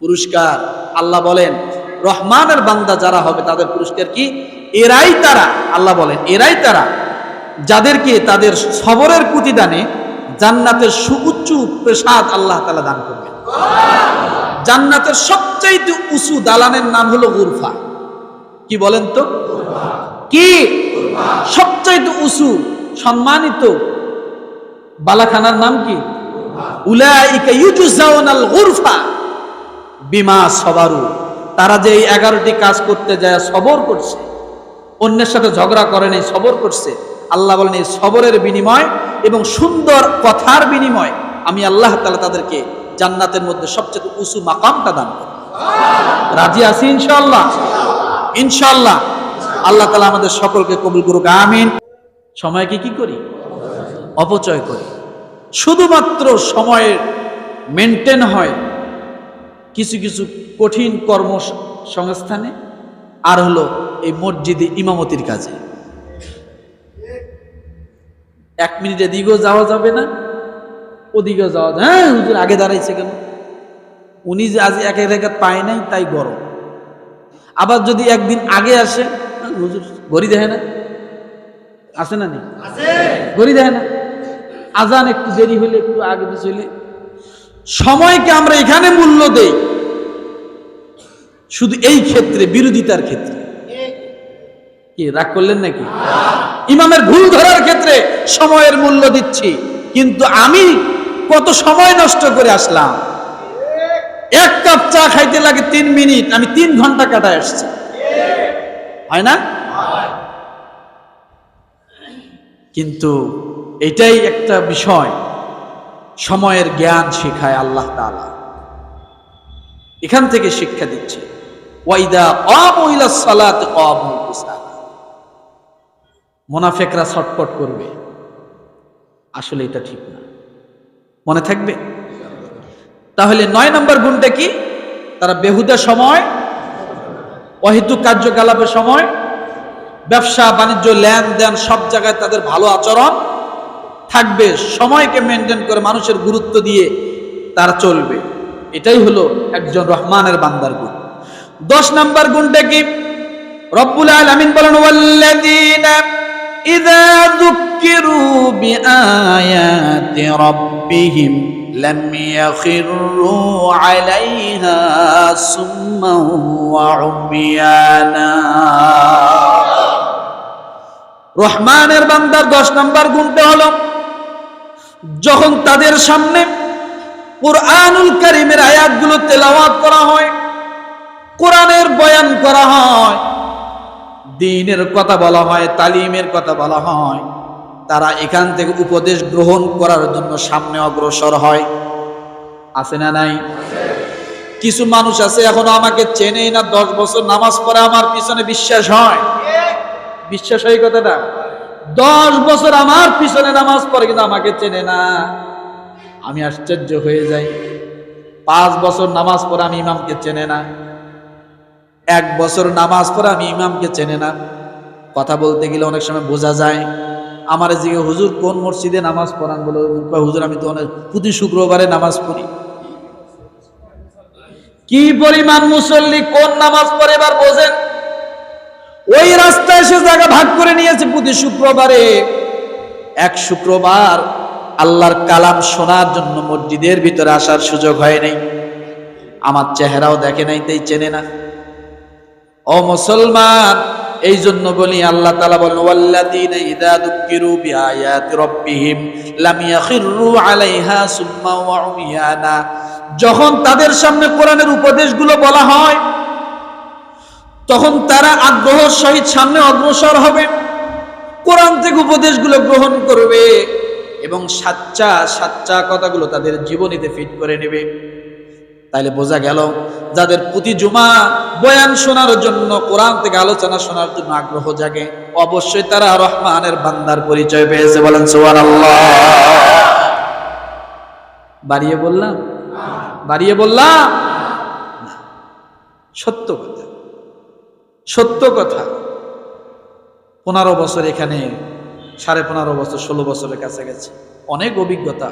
পুরস্কার। আল্লাহ বলেন, রহমানের বান্দা যারা হবে তাদের পুরস্কার কি? এরাই তারা, আল্লাহ বলেন, এরাই তারা যাদেরকে তাদের সবরের প্রতিদানে জান্নাতের সুউচ্চ প্রসাদ আল্লাহ তালা দান করবেন। জান্নাতের সবচাইতে উঁচু দালানের নাম হলো গুরফা। কি বলেন তো? কি? সবচাইতে উঁচু সম্মানিত বালাখানার নাম কি? উলাইকা ইউজুজাউনাল গুরফা। বিমা সবারু। তারা যে এই এগারোটি কাজ করতে যায়, সবর করছে। অন্যের সাথে ঝগড়া করে নেই, সবর করছে। আল্লাহ বলেন, এই সবরের বিনিময় এবং সুন্দর কথার বিনিময় আমি আল্লাহ তালা তাদেরকে জান্নাতের মধ্যে সবচেয়ে উঁচু মাকামটা দান করি রাজি আছি ইনশাল্লাহ ইনশাল্লাহ আল্লাহ তালা আমাদের সকলকে কবুল করুক, আমিন। সময়কে কি করি? অপচয় করি। শুধুমাত্র সময়ের মেনটেন হয় কিছু কিছু কঠিন কর্ম সংস্থানে আর হলো এই মসজিদে ইমামতির কাজে। এক মিনিট এদিকেও যাওয়া যাবে না ওদিকেও যাওয়া যাবে হ্যাঁ হুজুর আগে দাঁড়াইছে কেন? উনি যে আজ এক এক রেখাত পায় নাই তাই গরম আবার যদি একদিন আগে আসে হ্যাঁ, হুজুর ঘড়ি দেখে না? আসে না নি? ঘড়ি দেখে না? আজান একটু দেরি হলে একটু আগে পিছু হলে সময়কে আমরা এখানে মূল্য দেই। শুধু এই ক্ষেত্রে, বিরোধিতার ক্ষেত্রে। কি, রাগ করলেন নাকি? ইমামের ভুল ধরার ক্ষেত্রে সময়ের মূল্য দিচ্ছি। কিন্তু আমি কত সময় নষ্ট করে আসলাম? এক কাপ চা খাইতে লাগে তিন মিনিট, আমি তিন ঘণ্টা কাটায় আসছি। হয় না? কিন্তু এটাই একটা বিষয়। সময়ের জ্ঞান শেখায় আল্লাহ তাআলা। এখান থেকে শিক্ষা দিচ্ছে, ওয়াইদা কামু ইলা সালাত মোনাফেকরা ছটপট করবে। আসলে এটা ঠিক না। মনে থাকবে? তাহলে নয় নম্বর গুণটা কি? তারা বেহুদা সময় অহেতুক কার্যকলাপের সময়, ব্যবসা, বাণিজ্য, লেনদেন সব জায়গায় তাদের ভালো আচরণ থাকবে, সময়কে মেনটেন করে মানুষের গুরুত্ব দিয়ে তার চলবে। এটাই হলো একজন রহমানের বান্দার গুণ। দশ নম্বর গুণটা কি? রব্বুল আলামিন বলেন রহমানের বান্দার দশ নম্বর গুণটা হলো যখন তাদের সামনে কোরআনুল কারিমের আয়াতগুলো তেলাওয়াত করা হয়, কোরআনের বয়ান করা হয়, দিনের কথা বলা হয়, তালিমের কথা বলা হয়, তারা এখান থেকে উপদেশ গ্রহণ করার জন্য সামনে অগ্রসর হয়। আছে না নাই? কিছু মানুষ আছে এখনও আমাকে চেনেই না, দশ বছর নামাজ পড়ে আমার পিছনে বিশ্বাস হয়। বিশ্বাস হয় কথাটা? দশ বছর আমার পিছনে নামাজ পড়ে, কিন্তু আমাকে চেনে না। আমি আশ্চর্য হয়ে যাই। পাঁচ বছর নামাজ পড়ে আমি ইমামকে চেনে না। এক বছর নামাজ পড়ে আমি ইমামকে চেনে না। কথা বলতে গেলে অনেক সময় বোঝা যায়, আমার জিগে, হুজুর, কোন মসজিদে নামাজ পড়ান? বলে হুজুর, আমি তো অনেক, প্রতি শুক্রবারে নামাজ পড়ি। কি পরিমাণ মুসল্লি কোন নামাজ পড়ে এবার বোঝেন? ওই রাস্তায় সে জায়গা ভাগ করে নিয়েছে প্রতি শুক্রবারে। এক শুক্রবার আল্লাহর কালাম শোনার জন্য মসজিদের ভিতরে আসার সুযোগ হয় নাই। আমার চেহারাও দেখে নাই, তাই চেনে না। ও মুসলমান, এই জন্য বলি, আল্লাহ বলেন সুম্মা ওয়া যখন তাদের সামনে কোরআনের উপদেশগুলো বলা হয় তখন তারা আগ্রহ সহিত সামনে অগ্রসর হবে। কোরআন থেকে উপদেশগুলো গ্রহণ করবে এবং সাচ্চা সাচ্চা কথাগুলো তাদের জীবনীতে ফিট করে নেবে। তাইলে বোঝা গেল, যাদের প্রতি জুমা বয়ান শোনার জন্য, কোরআন থেকে আলোচনা শোনার জন্য আগ্রহ জাগে, অবশ্যই তারা রহমানের বান্দার পরিচয় পেয়েছে। বলেন সোয়ার বাড়িয়ে বললাম? বাড়িয়ে বললাম? সত্য কথা। সত্য কথা। পনেরো বছর এখানে, সাড়ে পনেরো বছর, ষোলো বছরের কাছে গেছে অনেক অভিজ্ঞতা।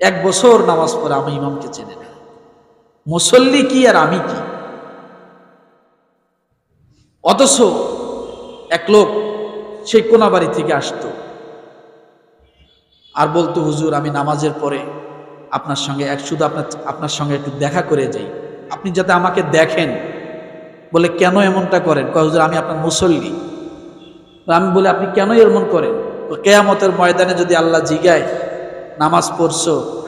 এক বছর নামাজ পড়ে আমি ইমামকে চেনে না। মুসল্লি কি আর আমি কি? অথচ এক লোক সেই কোনাবাড়ি থেকে আসতো। আর বলতো, হুজুর, আমি নামাজের পরে আপনার সঙ্গে এক শুধু আপনার আপনার সঙ্গে একটু দেখা করে যাই। আপনি যাতে আমাকে দেখেন। বলে, কেন এমনটা করেন? কয়, হুজুর, আমি আপনার মুসল্লি। আমি বলি, আপনি কেন এমন করেন? কেয়ামতের ময়দানে যদি আল্লাহ জিগায়, নামাজ পড়ছো,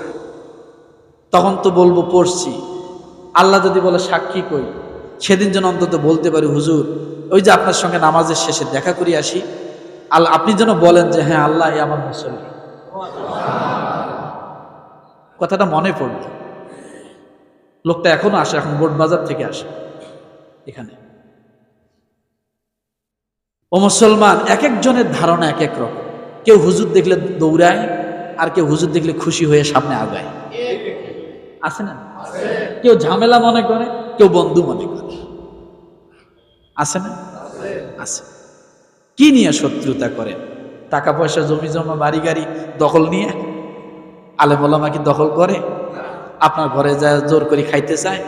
তখন তো বলব পড়ছি। আল্লাহ যদি বলে, সাক্ষী কই? সেদিন যেন অন্তত বলতে পারি, হুজুর, ওই যে আপনার সঙ্গে নামাজের শেষে দেখা করি আসি। আল্লাহ আপনি যেন বলেন যে হ্যাঁ আল্লাহ এই আমার মুসল্লি। কথাটা মনে পড়ল। লোকটা এখনও আসে, এখন বোট বাজার থেকে আসে। এখানে। ও মুসলমান এক একজনের ধারণা এক এক রকম। কেউ হুজুর দেখলে দৌড়ায়, আর কেউ হুজুর দেখলে খুশি হয়ে সামনে আগায়। আছে না? কেউ ঝামেলা মনে করে, কেউ বন্ধু মনে করে। আছে না? আছে। কি নিয়ে শত্রুতা করেন টাকা পয়সা, জমি জমা, বাড়ি গাড়ি দখল নিয়ে? আলেমোলামা কি দখল করে? আপনার ঘরে যা জোর করে খাইতে চায়?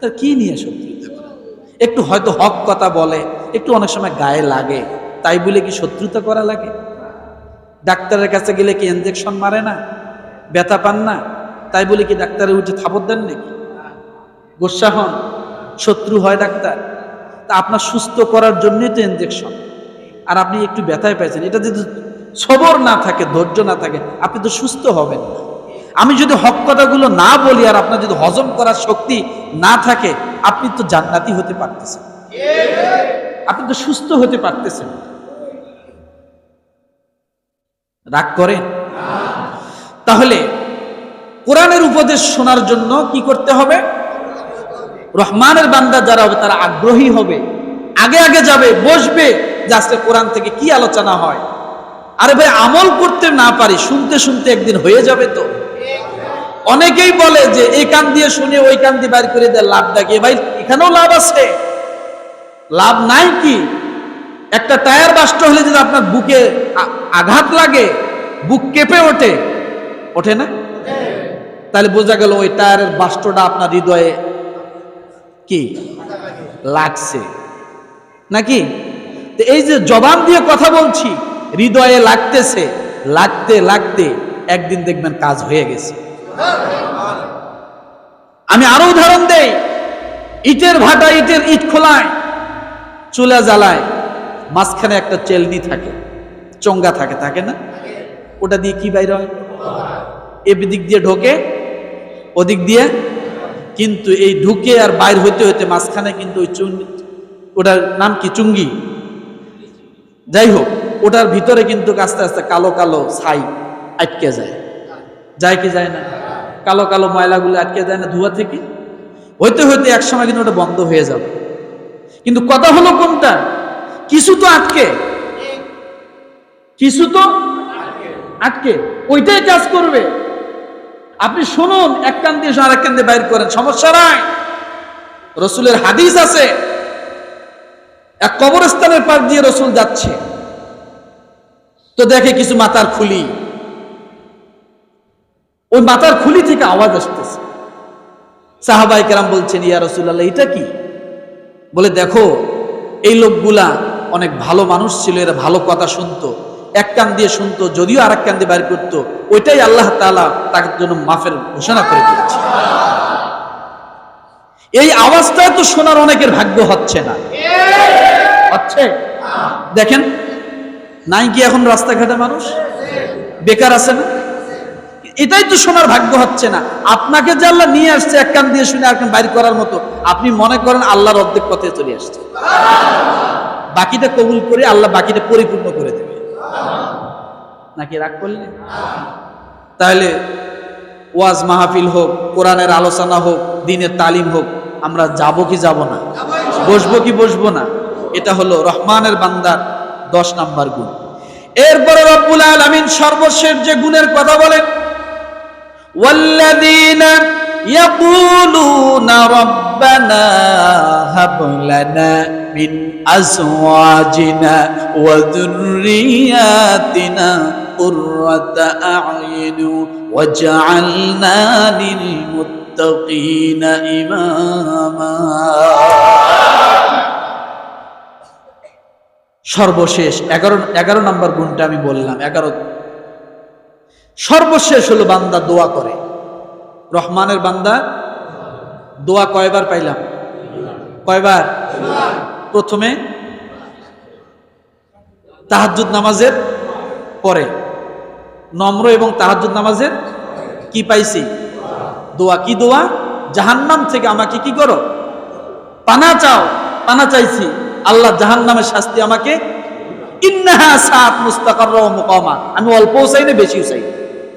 তার কি নিয়ে শত্রুতা? করে একটু হয়তো হক কথা বলে, একটু অনেক সময় গায়ে লাগে, তাই বলে কি শত্রুতা করা লাগে? ডাক্তারের কাছে গেলে কি ইঞ্জেকশন মারে না? ব্যথা পান না? তাই বলে কি ডাক্তারের উঠে থাপর দেন নাকি? গোসা হন, শত্রু হয় ডাক্তার। তা আপনার সুস্থ করার জন্যই তো ইঞ্জেকশন আর আপনি একটু ব্যথায় পাইছেন, এটা যদি সবর না থাকে, ধৈর্য না থাকে, আপনি তো সুস্থ হবেন আমি যদি হক কথাগুলো না বলি আর আপনার যদি হজম করার শক্তি না থাকে আপনি তো জান্নাতি হতে পারতেছেন। আপনি তো সুস্থ হতে পারতেছেন। রাগ করেন? তাহলে কোরআনের উপদেশ শোনার জন্য কি করতে হবে? রহমানের বান্দা যারা হবে, তারা আগ্রহী হবে। আগে আগে যাবে, বসবে যে আজকে কোরআন থেকে কি আলোচনা হয়। আরে ভাই, আমল করতে না পারি, শুনতে শুনতে একদিন হয়ে যাবে তো। অনেকেই বলে যে, এই কান দিয়ে শুনে, ওই কান দিয়ে বাইর করে দেয় লাভ কি ভাই, এখানেও লাভ আছে। লাভ নাই কি? একটা টায়ার বাস্ট হলে যদি আপনার বুকে আঘাত লাগে, বুক কেঁপে ওঠে ওঠে না? তাহলে বোঝা গেল ওই টায়ারের বাস্টটা আপনার হৃদয়ে কি? লাগছে। নাকি? তো এই যে জবান দিয়ে কথা বলছি, হৃদয়ে লাগতেছে, লাগতে লাগতে একদিন দেখবেন কাজ হয়ে গেছে। আমি আরও উদাহরণ দেই। ইটের ভাটা, ইটের ইট খোলায়, চুলা জ্বালায়, মাঝখানে একটা চেলনি থাকে, চঙ্গা থাকে থাকে না? ওটা দিয়ে কি বাইর হয়? এদিক দিয়ে ঢোকে, ওদিক দিয়ে, কিন্তু এই ঢুকে আর বাইর হইতে হইতে মাঝখানে কিন্তু ওই চুন ওটার নাম কি? চুঙ্গি। যাই হোক, ওটার ভিতরে কিন্তু আস্তে আস্তে কালো কালো ছাই আটকে যায়। যায় কি যায় না? কালো কালো ময়লাগুলো আটকে যায় না ধোয়া থেকে, হইতে হইতে এক সময় কিন্তু ওটা বন্ধ হয়ে যাবে। কিন্তু কথা হলো কোনটা? কিছু তো আটকে। কিছু তো আটকে। ওইটাই কাজ করবে। আপনি শুনুন, এক কান দিয়ে আর এক কান দিয়ে বাইর করেন, সমস্যা নাই। রসুলের হাদিস আছে। এক কবরস্থানের পাশ দিয়ে রসুল যাচ্ছে। তো দেখে কিছু মাথার খুলি। ওই মাথার খুলি থেকে আওয়াজ আসতেছে। সাহাবাই কেরাম বলছেন, ইয়া রসুল্লাহ এটা কি? বলে, দেখো, এই লোকগুলা অনেক ভালো মানুষ ছিল, এরা ভালো কথা শুনতো, এক কান দিয়ে শুনতো, যদিও আর এক কান দিয়ে বাইর করতো, ওইটাই আল্লাহ তাআলা তার জন্য মাফের ঘোষণা করে দিয়েছে। এই আওয়াজটা তো শোনার অনেকের ভাগ্য হচ্ছে না। হচ্ছে? দেখেন, নাই কি এখন রাস্তাঘাটে মানুষ? বেকার আছে না? এটাই তো শোনার ভাগ্য হচ্ছে না। আপনাকে যে আল্লাহ নিয়ে আসছে, এক কান দিয়ে শুনে আর কান বাইর করার মতো, আপনি মনে করেন আল্লাহর অর্ধেক পথে চলে আসছে। বাকিটা কবুল করে আল্লাহ বাকিটা পরিপূর্ণ করে দেবে। নাকি রাগ করলে তাহলে ওয়াজ মাহফিল হোক, কোরআনের আলোচনা হোক, দিনের তালিম হোক, আমরা যাব কি যাব না? বসবো কি বসবো না? এটা হলো রহমানের বান্দার দশ নাম্বার গুণ। এরপরে রব্বুল আলামিন সর্বশেষ যে গুণের কথা বলেন والذين يقولون ربنا هب لنا من أزواجنا وذرياتنا قرة أعين وجعلنا للمتقين للمتقين إماما সর্বশেষ এগারো এগারো নম্বর গুণটা আমি বললাম এগারো সর্বশেষ হলো বান্দা দোয়া করে। রহমানের বান্দা, দোয়া কয়বার পাইলাম? কয়বার? প্রথমে তাহাজ্জুদ নামাজের পরে। নম্র এবং তাহাজ্জুদ নামাজের কি পাইছি? দোয়া। কি দোয়া? জাহান্নাম থেকে আমাকে কি করো? পানা চাও, পানা চাইছি। আল্লাহ জাহান্নামের শাস্তি আমাকে ইন্নাহা সাত মুস্তাকার মুকামা আমি অল্পও চাই না, বেশিও চাই।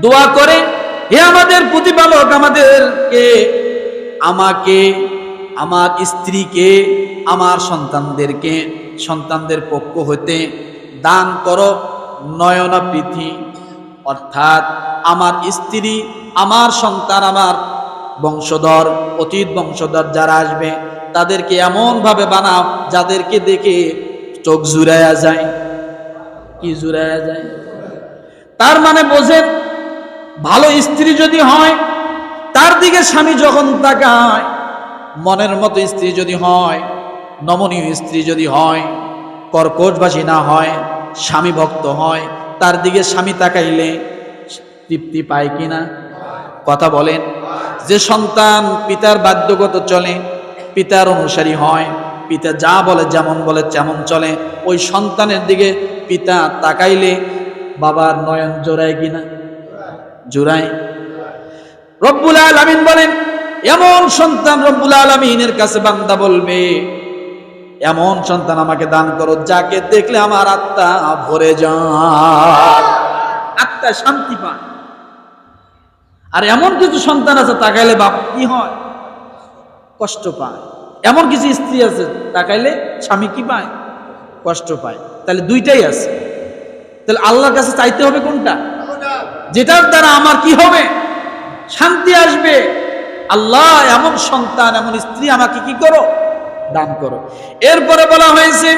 দোয়া করে, হে আমাদের প্রতিপালক, আমাদেরকে, আমাকে, আমার স্ত্রীকে, আমার সন্তানদেরকে, সন্তানদের পক্ষ হতে দান করো, নয়না পৃথি অর্থাৎ আমার স্ত্রী, আমার সন্তান, আমার বংশধর, অতীত বংশধর যারা আসবে, তাদেরকে এমনভাবে বানাও, যাদেরকে দেখে চোখ জুড়াইয়া যায়। কি জুড়াইয়া যায়? তার মানে বোঝেন ভালো স্ত্রী যদি হয়, তার দিকে স্বামী যখন তাকায়, মনের মতো স্ত্রী যদি হয়, নমনীয় স্ত্রী যদি হয়, কর্কশবাসী না হয়, স্বামী ভক্ত হয়, তার দিকে স্বামী তাকাইলে তৃপ্তি পায় কিনা কথা বলেন, যে সন্তান পিতার বাধ্যগত চলে, পিতার অনুসারী হয়, পিতা যা বলে যেমন বলে তেমন চলে, ওই সন্তানের দিকে পিতা তাকাইলে বাবার নয়ন জোড়ায় কিনা জোড়ায়। রব্বুল আলামিন বলেন, এমন সন্তান রব্বুল আলামিনের কাছে বান্দা বলবে, এমন সন্তান আমাকে দান করো, যাকে দেখলে আমার আত্মা ভরে যায়, আত্মা শান্তি পায়। আর এমন কিছু সন্তান আছে, তাকাইলে বাপ কি হয়? কষ্ট পায়। এমন কিছু স্ত্রী আছে, তাকাইলে স্বামী কি পায়? কষ্ট পায়। তাহলে দুইটাই আছে। তাহলে আল্লাহর কাছে চাইতে হবে কোনটা? যেটার দ্বারা আমার কি হবে? শান্তি আসবে। আল্লাহ এমন সন্তান, এমন স্ত্রী আমাকে কি করো? দান করো। এরপরে বলা হয়েছে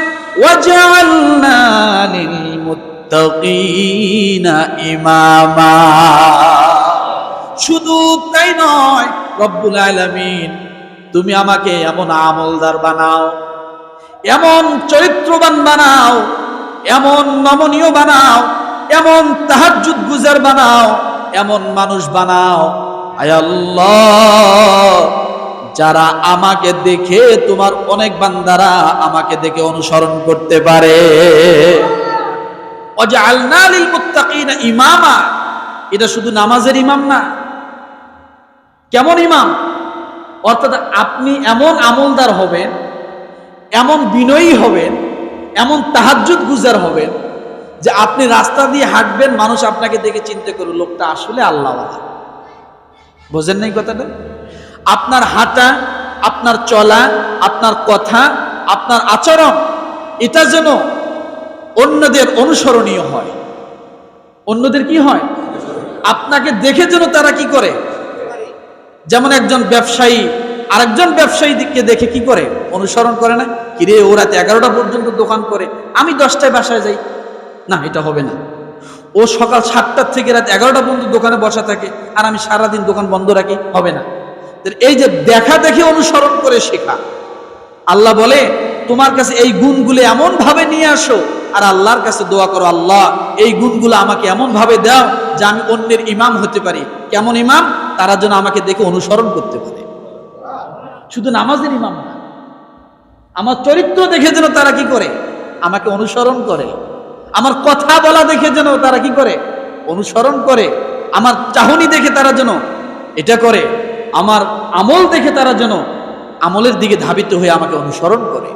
ইমামা। শুধু তাই নয়, রব্বুল আলামিন, তুমি আমাকে এমন আমলদার বানাও, এমন চরিত্রবান বানাও, এমন নমনীয় বানাও এমন তাহাজ্জুদ গুজার বানাও, এমন মানুষ বানাও। আল্লাহ, যারা আমাকে দেখে তোমার অনেক বান্দারা আমাকে দেখে অনুসরণ করতে পারে। ইমামা, এটা শুধু নামাজের ইমাম না। কেমন ইমাম? অর্থাৎ আপনি এমন আমলদার হবেন, এমন বিনয়ী হবেন, এমন তাহাজ্জুদ গুজার হবেন যে আপনি রাস্তা দিয়ে হাঁটবেন, মানুষ আপনাকে দেখে চিন্তা করবে, লোকটা আসলে আল্লাহওয়ালা। বোঝেন নাই কথাটা? আপনার হাঁটা, আপনার চলা, আপনার কথা, আপনার আচরণ, এটা যেন অন্যদের অনুসরণীয় হয়। অন্যদের কি হয়? আপনাকে দেখে যেন তারা কি করে? যেমন একজন ব্যবসায়ী, আরেকজন ব্যবসায়ীকে দেখে কি করে? অনুসরণ করে না? কিরে ও রাতে এগারোটা পর্যন্ত দোকান করে, আমি দশটায় বাসায় যাই। না, এটা হবে না। ও সকাল সাতটার থেকে রাত এগারোটা পর্যন্ত দোকানে বসা থাকে আর আমি সারাদিন দোকান বন্ধ রাখি, হবে না। এই যে দেখা দেখে অনুসরণ করে শেখা। আল্লাহ বলে, তোমার কাছে এই গুণগুলো এমন ভাবে নিয়ে আসো আর আল্লাহর কাছে দোয়া করো, আল্লাহ, এই গুণগুলো আমাকে এমন ভাবে দাও যে আমি অন্যের ইমাম হতে পারি। কেমন ইমাম? তারা যেন আমাকে দেখে অনুসরণ করতে পারে। শুধু নামাজের ইমাম না, আমার চরিত্র দেখে যেন তারা কি করে? আমাকে অনুসরণ করে। আমার কথা বলা দেখে যেন তারা কি করে? অনুসরণ করে। আমার চাহনি দেখে তারা যেন এটা করে। আমার আমল দেখে তারা যেন আমলের দিকে ধাবিত হয়ে আমাকে অনুসরণ করে।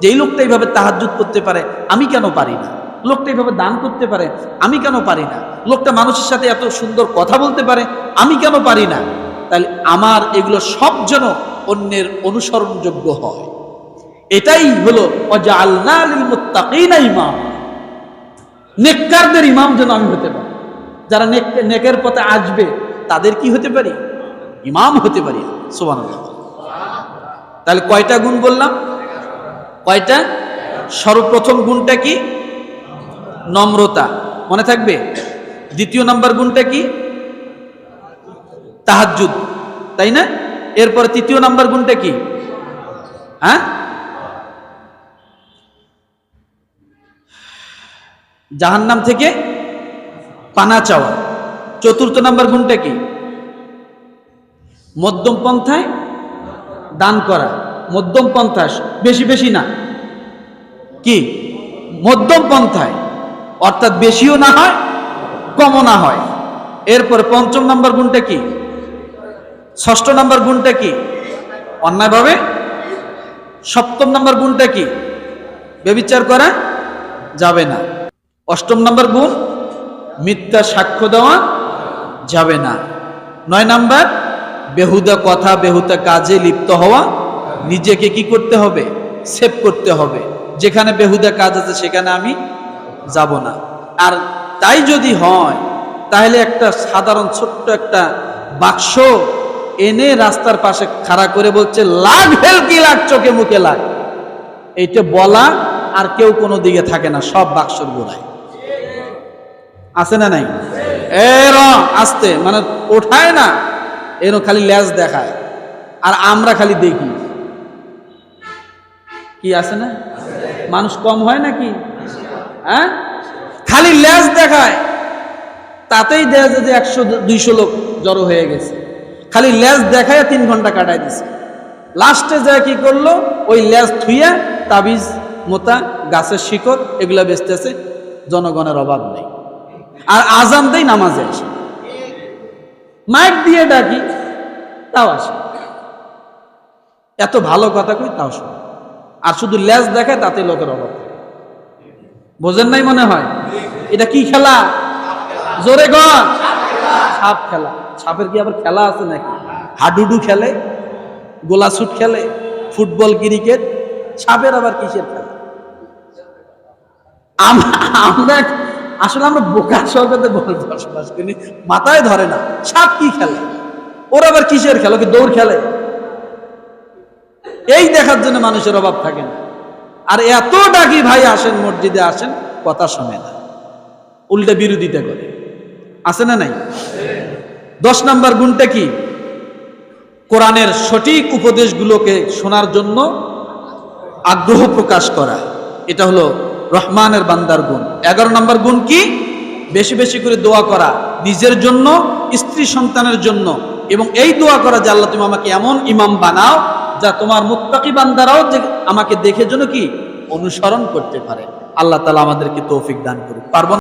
যে এই লোকটা এইভাবে তাহাজুত করতে পারে, আমি কেন পারি না? লোকটা এইভাবে দান করতে পারে, আমি কেন পারি না? লোকটা মানুষের সাথে এত সুন্দর কথা বলতে পারে, আমি কেন পারি না? তাহলে আমার এগুলো সব যেন অন্যের অনুসরণযোগ্য হয়। এটাই হলো লিল মুত্তাকিনা ইমাম। নেককারদের ইমাম যেন আমি হতে পারি। যারা নেক- নেকের পথে আসবে, তাদের কি হতে পারি? ইমাম হতে পারি। সুবহানাল্লাহ। তাহলে কয়টা গুণ বললাম? কয়টা? সর্বপ্রথম গুণটা কি? নম্রতা। মনে থাকবে? দ্বিতীয় নাম্বার গুণটা কি? তাহাজ্জুদ। তাই না? এরপর তৃতীয় নাম্বার গুণটা কি? হ্যাঁ? জাহান্নাম থেকে পানা চাওয়া। চতুর্থ নাম্বার গুণটা কি? মধ্যম পন্থায় দান করা। মধ্যম পন্থা বেশি বেশি না। কি? মধ্যম পন্থায়। অর্থাৎ বেশিও না হয়, কমও না হয়। এরপর পঞ্চম নাম্বার গুণটা কি? ষষ্ঠ নাম্বার গুণটা কি? অন্যায়ভাবে। সপ্তম নাম্বার গুণটা কি? বেবিচার করা যাবে না। অষ্টম নাম্বার গুণ, মিথ্যা সাক্ষ্য দেওয়া যাবে না। নয় নাম্বার, বেহুদা কথা, বেহুদা কাজে লিপ্ত হওয়া নিজেকে কি করতে হবে? সেভ করতে হবে। যেখানে বেহুদা কাজ আছে, সেখানে আমি যাব না। আর তাই যদি হয়, তাহলে একটা সাধারণ ছোট্ট একটা বাক্স এনে রাস্তার পাশে খাড়া করে বলছে, লাগ হেল কি লাগ, চোখে মুখে লাগ। এইটা বলা আর কেউ কোনো দিকে থাকে না, সব বাক্সর গোড়ায়। আছে না নাই? এর আসতে মানে ওঠায় না এর খালি ল্যাজ দেখায়। আর আমরা খালি দেখি। কি আছে না? মানুষ কম হয় নাকি? হ্যাঁ? খালি ল্যাজ দেখায়। তাতেই দেখা যায় যে একশো দুইশো লোক জড়ো হয়ে গেছে। খালি ল্যাজ দেখায় তিন ঘণ্টা কাটায় দিছে। লাস্টে যায় কি করল? ওই ল্যাজ থুইয়া তাবিজ, মোতা, গাছের শিকড়, এগুলা বেচতেছে। জনগণের অভাব নেই। আর আজান দেই নামাজে আসে। মাইক দিয়ে ডাকি, তাও আসে। এত ভালো কথা কই, তাও শোনে। আর শুধু ল্যাজ দেখায়, তাতে লোকের অভাব বোঝেন নাই মনে হয়? এটা কি খেলা? জোরে গন খেলা। সাপের কি আবার খেলা আছে নাকি? হাডুডু খেলে, গোলা শুট খেলে, ফুটবল, ক্রিকেট, সাপের আবার কিসের খেলা? আমরা আসলে আমরা বোকা সহকারে বসবাস করি মাথায় ধরে না, সাপ কি খেলে? ওরা আবার কিসের খেলা? কি দৌড় খেলে? এই দেখার জন্য মানুষের অভাব থাকে না। আর এত ডাকি ভাই আসেন, মসজিদে আসেন, কথা শোনে না। উল্টে বিরোধিতা করে। আছে না নাই? দশ নাম্বার গুণটা কি? কোরআনের সঠিক উপদেশগুলোকে শোনার জন্য আগ্রহ প্রকাশ করা। এটা হলো রহমানের বান্দার গুণ। এগারো নম্বর গুণ কি? বেশি বেশি করে দোয়া করা। নিজের জন্য, স্ত্রী সন্তানের জন্য। এবং এই দোয়া করা যে আল্লাহ তুমি আমাকে এমন ইমাম বানাও, যা তোমার মুক্তাকি বান্দারাও যে আমাকে দেখে জন্য কি? অনুসরণ করতে পারে। আল্লাহ তালা আমাদেরকে তৌফিক দান করুক। পারব?